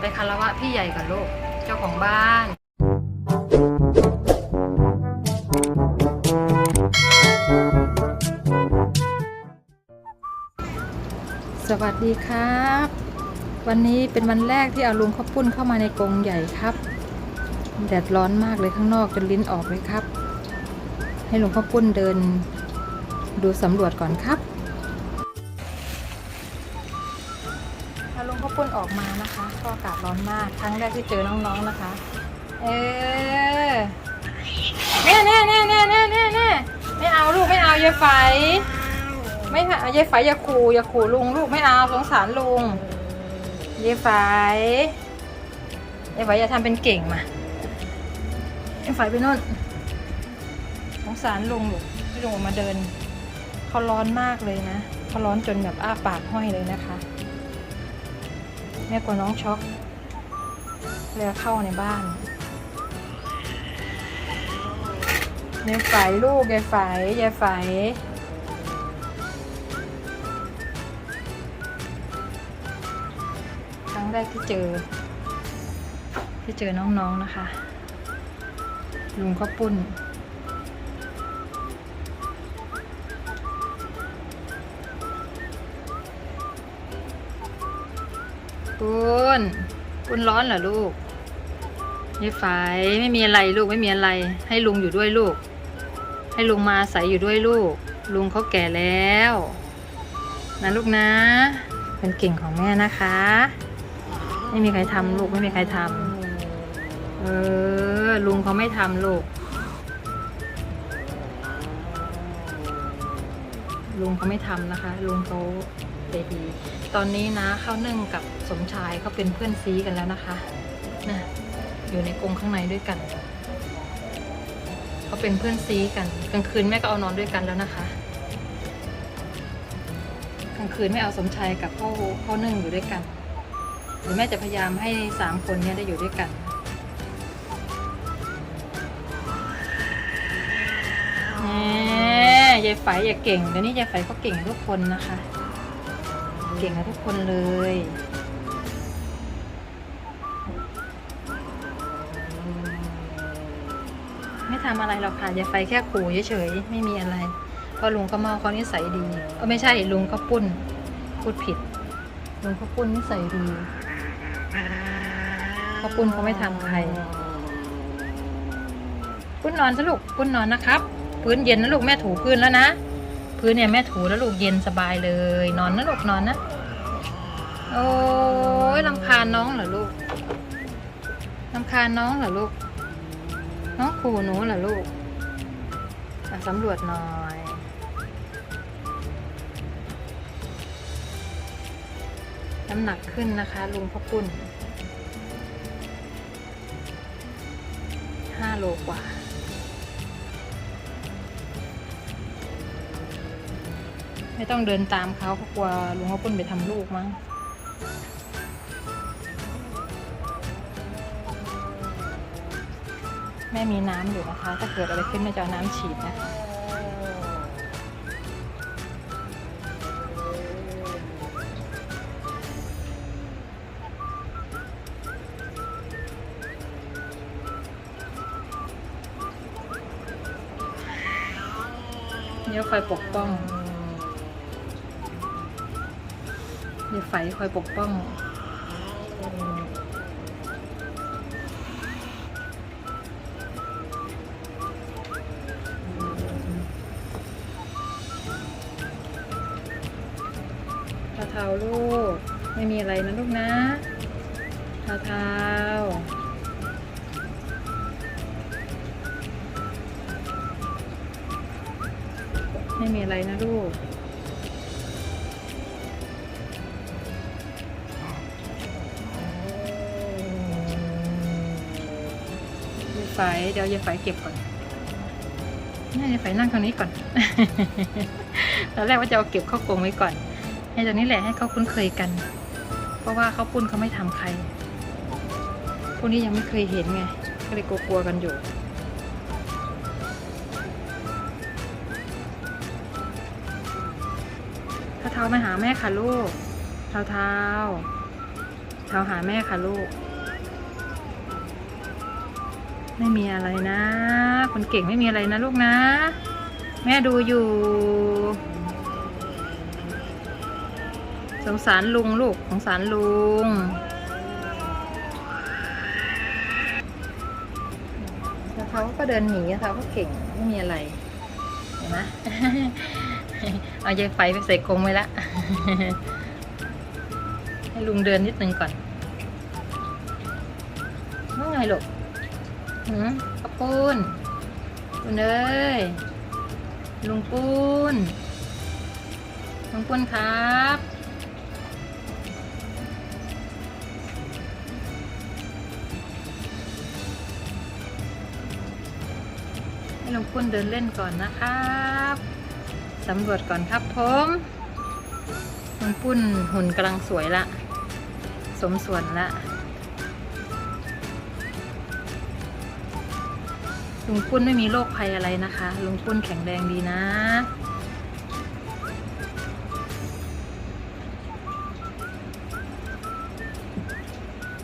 ไปคารวะพี่ใหญ่กับลูกเจ้าของบ้าน สวัสดีครับ วันนี้เป็นวันแรกที่เอาลุงข้าวปุ้นเข้ามาในกรงใหญ่ครับ แดดร้อนมากเลยข้างนอกจนลิ้นออกเลยครับ ให้ลุงข้าวปุ้นเดิน ดูสำรวจก่อนครับ พ้นออกมานะคะก็อากาศร้อนมากครั้งแรกที่เจอน้องๆนะคะ เออเนี่ยเนี่ยเนี่ยเนี่ยเนี่ยเนี่ยเนี่ยไม่เอาลูกไม่เอาอย่าไฟ ไม่ค่ะยายไฟอย่าขู่อย่าขู่ลุงลูกไม่เอาสงสารลุงยายไฟยายไฟอย่าทำเป็นเก่งมายายไฟไปโน่นสงสารลุงลูกที่ลุงออกมาเดินเขาร้อนมากเลยนะเขาร้อนจนแบบอ้าปากห้อยเลยนะคะ แม่กลัวน้องช็อกเลยเอาเข้าในบ้านยายไฟลูกยายไฟยายไฟครั้งแรกที่เจอ ที่เจอน้องๆนะคะ ลุงก็ปุ้น ปุ้นปุ้นร้อนเหรอลูกยายฝายไม่มีอะไรลูกไม่มีอะไร ให้ลุงอยู่ด้วยลูก ให้ลุงมาอาศัยอยู่ด้วยลูก ลุงเขาแก่แล้วนะลูกนะ เป็นเก่งของแม่นะคะ ไม่มีใครทำลูกไม่มีใครทำเออ ลุงเขาไม่ทำลูก ลุงเขาไม่ทำนะคะ ลุงเขาใจดี ตอนนี้นะข้าวนึ่งกับ สมชายเขาเป็นเพื่อนซีกันแล้วนะคะนะอยู่ในกรงข้างในด้วยกันเขาเป็นเพื่อนซีกันกลางคืนแม่ก็เอานอนด้วยกันแล้วนะคะกลางคืนไม่เอาสมชายกับพ่อพ่อนึ่งอยู่ด้วยกัน หรือแม่จะพยายามให้สามคนเนี้ได้อยู่ด้วยกันแหมยายไฝอย่าเก่งเดี๋ยวนี้ยายไฝเขาเก่งทุกคนนะคะ เก่งกับทุกคนเลย ทำอะไรหรอกค่ะยายไฟแค่ขู่เฉยๆไม่มีอะไร เพราะลุงก็เมาเขานิสัยดีเออไม่ใช่ลุงก็ปุ้นพูดผิดลุงเขาปุ้นนิสัยดีเขาปุ้นเขาไม่ทำใครปุ้นนอนซะลูกปุ้นนอนนะครับพื้นเย็นนะลูกแม่ถูพื้นแล้วนะพื้นเนี่ยแม่ถูแล้วลูกเย็นสบายเลย นอนนะลูกนอนนะโอ้ยลำคาญน้องเหรอลูกลำคาญน้องเหรอลูก น้องขู่หนูเหรอลูกสำรวจหน่อยน้ำหนักขึ้นนะคะ ลุงพ่อปุ้นห้าโลกว่า ไม่ต้องเดินตามเขาเพราะกลัวลุงพ่อปุ้นไปทำลูกมั้ง แม่มีน้ำอยู่นะคะ ถ้าเกิดอะไรขึ้นแม่จะเอาน้ำฉีดนะคะ เดี๋ยวคอยปกป้อง เดี๋ยวไฟคอยปกป้อง ลูก ไม่มีอะไรนะลูกนะเท้าเท้าไม่มีอะไรนะลูกยายไฝเดี๋ยวยายไฝเก็บก่อนนี่ยายไฝนั่งตรงนี้ก่อน ตอนแรกว่าจะเอาเก็บเข้ากรงไว้ก่อน ให้ตรงนี้แหละให้เขาคุ้นเคยกัน เพราะว่าเขาปุ้นเขาไม่ทำใครพวกนี้ยังไม่เคยเห็นไงก็เลยกลัวๆกันอยู่เท้าเท้ามาหาแม่ค่ะลูกเท้าเท้าเท้าหาแม่ค่ะลูก ไม่มีอะไรนะ คนเก่งไม่มีอะไรนะลูกนะ แม่ดูอยู่ สงสารลุงลูกสงสารลุงแล้วเขาก็เดินหนีเขาก็เก่งไม่มีอะไรเห็นไหมเอายายไฟไปใส่กรงไว้ละ ให้ลุงเดินนิดนึงก่อนว่าไงลูกหืมกระปูนปูนเอ้ย ลุงปูนลุงปูนครับ ให้ลุงปุ้นเดินเล่นก่อนนะครับสำรวจก่อนครับผมลุงปุ้นหุ่นกำลังสวยละ สมส่วนละลุงปุ้นไม่มีโรคภัยอะไรนะคะลุงปุ้นแข็งแรงดีนะ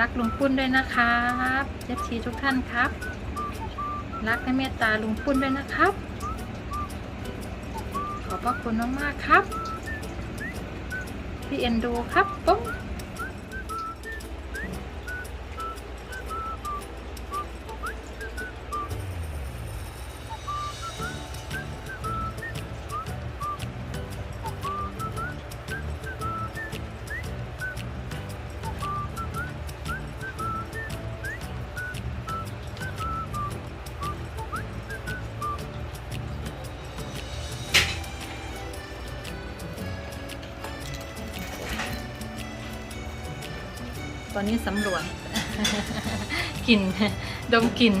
รักลุงปุ้นด้วยนะครับเอฟซีทุกท่านครับ รักและเมตตาลุงปุ้นด้วยนะครับ ขอบพระคุณมากๆครับ พี่เอ็นดูครับปุ๊บ ตอนนี้สำรวจกลิ่นดมกลิ่น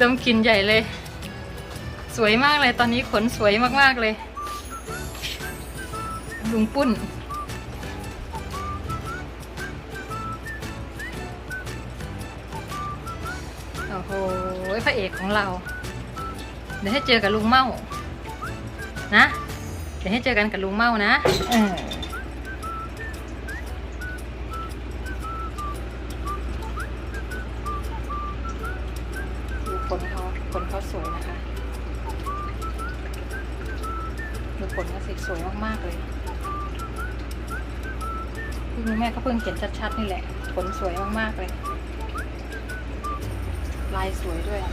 ดมกลิ่นใหญ่เลย สวยมากเลยตอนนี้ขนสวยมากๆเลยลุงปุ้น โอ้โหพระเอกของเรา เดี๋ยวให้เจอกับลุงเมานะ เดี๋ยวให้เจอกันกับลุงเมานะเออ ม่ก็เพิ่งเขียนชัดๆ นี่แหละ ผลสวยมากๆเลย ลายสวยด้วยอะ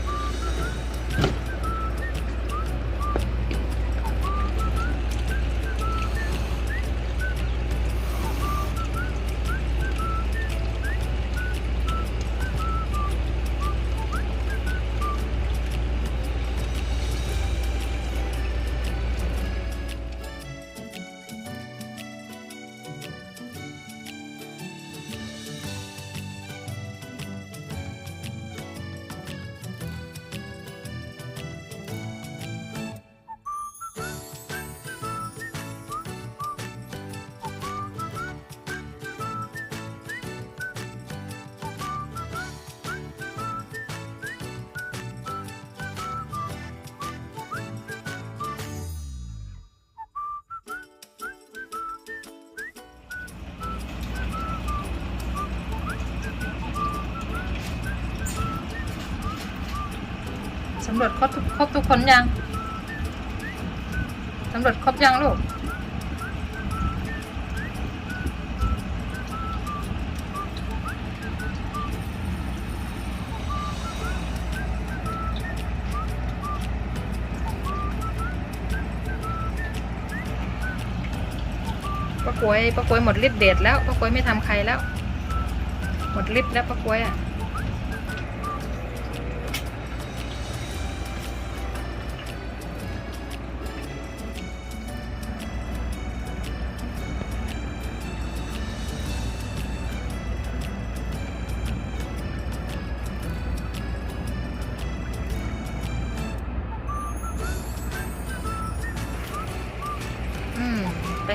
สำรวจครบทุกครบทุกคนยังสำรวจครบยังลูกป้ากล้วยป้ากล้วยหมดฤทธิ์เดชแล้วป้ากล้วยไม่ทำใครแล้ว หมดฤทธิ์แล้วป้ากล้วยอะ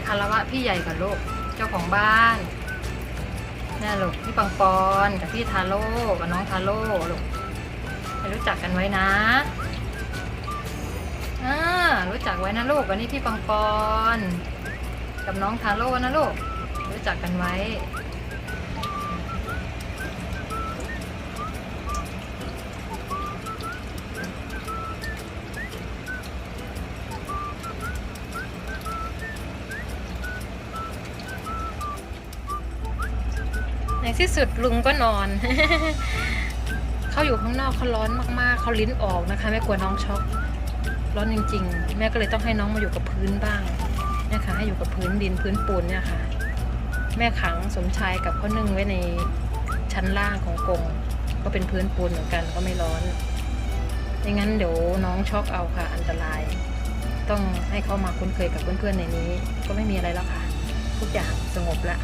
คารวะพี่ใหญ่กับลูกเจ้าของบ้านนี่ลูกพี่ปังปอนกับพี่ทาโร่กับน้องทาโร่ลูกให้รู้จักกันไว้นะอ่ารู้จักไว้นะลูกวันนี้พี่ปังปอน กับน้องทาโร่นะลูกรู้จักกันไว้ ในที่สุดลุงก็นอน เขาอยู่ข้างนอกเขาร้อนมากๆ เขาลิ้นออกนะคะแม่กลัวน้องช็อก ร้อนจริง ๆ แม่ก็เลยต้องให้น้องมาอยู่กับพื้นบ้างเนี่ยค่ะให้อยู่กับพื้นดินพื้นปูนเนี่ยค่ะ แม่ขังสมชายกับพ่อนึ่งไว้ในชั้นล่างของกรงก็เป็นพื้นปูนเหมือนกันก็ไม่ร้อนไม่งั้นเดี๋ยวน้องช็อกเอาค่ะ อันตราย ต้องให้เขามาคุ้นเคยกับเพื่อนๆในนี้ ก็ไม่มีอะไรแล้วค่ะ ทุกอย่างสงบละ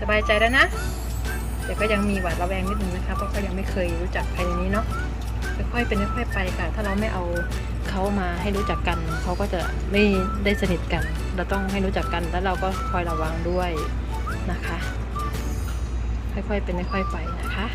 สบายใจแล้วนะ แต่ก็ยังมีหวาดระแวงนิดนึงนะคะ เพราะเขายังไม่เคยรู้จักใครในนี้เนาะค่อยๆเป็นค่อยๆไปค่ะ ถ้าเราไม่เอาเขามาให้รู้จักกัน เขาก็จะไม่ได้สนิทกัน เราต้องให้รู้จักกัน แล้วเราก็คอยระวังด้วยนะคะ ค่อยๆเป็นค่อยๆไปนะคะ